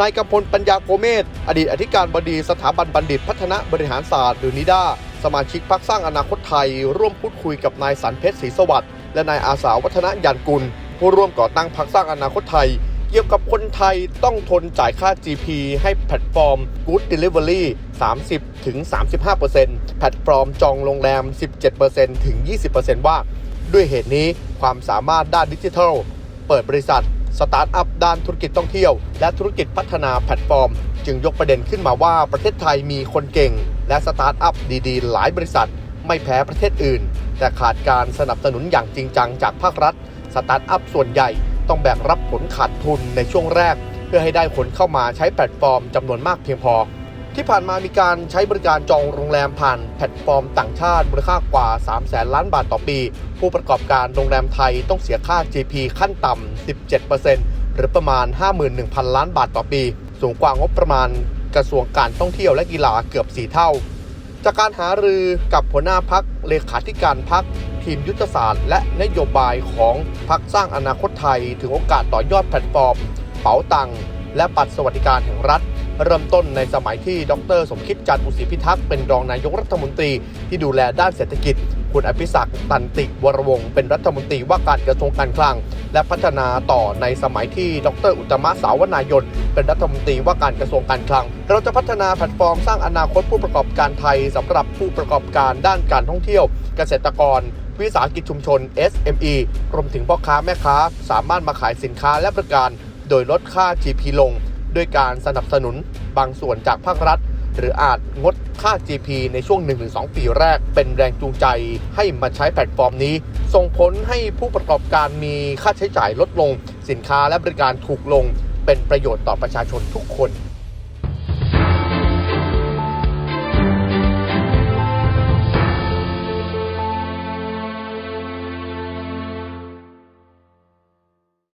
นายกำพลปัญญาโกเมศอดีตอธิการบดีสถาบันบัณฑิตพัฒนาบริหารศาสตร์หรือนิด้าสมาชิกพักสร้างอนาคตไทย ร่วมพูดคุยกับนายสันเพชรศรีสวัสดิ์และนายอาสาวัฒนยานกุล ผู้ร่วมก่อตั้งพักสร้างอนาคตไทย เกี่ยวกับคนไทยต้องทนจ่ายค่า GP ให้แพลตฟอร์ม Good Delivery 30ถึง35%แพลตฟอร์มจองโรงแรม 17%ถึง 20%ว่า ด้วยเหตุนี้ความสามารถด้านดิจิทัล เปิดบริษัท สตาร์ทอัพด้านธุรกิจท่องเที่ยว และธุรกิจพัฒนาแพลตฟอร์ม จึงยกประเด็นขึ้นมาว่าประเทศไทยมีคนเก่ง และสตาร์ทอัพดีๆ หลายบริษัท ไม่แพ้ประเทศอื่น แต่ขาดการสนับสนุนอย่างจริงจังจากภาครัฐ สตาร์ทอัพส่วนใหญ่ต้องแบกรับผลขาดทุนในช่วงแรก เพื่อให้ได้คนเข้ามาใช้แพลตฟอร์มจำนวนมากเพียงพอ ที่ผ่านมามีการใช้บริการจองโรงแรมผ่านแพลตฟอร์มต่างชาติมูลค่ากว่า3 0 0แสนล้านบาทต่อปี ผู้ประกอบการโรงแรมไทยต้องเสียค่า GP ขั้นต่ำ 17%หรือประมาณ 51,000 ล้านบาทต่อปี สูงกว่างบประมาณกระทรวงการท่องเที่ยวและกีฬาเกือบ 4 เท่า จากการหารือกับหัวหน้าพักเลขาธิการพักทีมยุทธศาสตร์และนโยบายของพักสร้างอนาคตไทย ถึงโอกาสต่อยอดแพลตฟอร์ม เป๋าตังค์และบัตรสวัสดิการแห่งรัฐ เริ่มต้นในสมัยที่ดร สมคิดจันทร์อุศิพิทักษ์เป็นรองนายกรัฐมนตรีที่ดูแลด้านเศรษฐกิจ คุณอภิศักดิ์ตันติวรวงศ์เป็นรัฐมนตรีว่าการกระทรวงการคลัง และพัฒนาต่อในสมัยที่ดร อุตมะสาวนายน เป็นรัฐมนตรีว่าการกระทรวงการคลัง เราจะพัฒนาแพลตฟอร์มสร้างอนาคตผู้ประกอบการไทยสำหรับผู้ประกอบการด้านการท่องเที่ยว เกษตรกรวิสาหกิจชุมชน SME รวมถึงพ่อค้าแม่ค้า สามารถมาขายสินค้าและบริการ โดยลดค่า GP ลง ด้วยการสนับสนุนบางส่วนจากภาครัฐ หรืออาจงดค่า GP ในช่วง 1-2 ปีแรก เป็นแรงจูงใจให้มาใช้แพลตฟอร์มนี้ ส่งผลให้ผู้ประกอบการมีค่าใช้จ่ายลดลง สินค้าและบริการถูกลง เป็นประโยชน์ต่อประชาชนทุกคน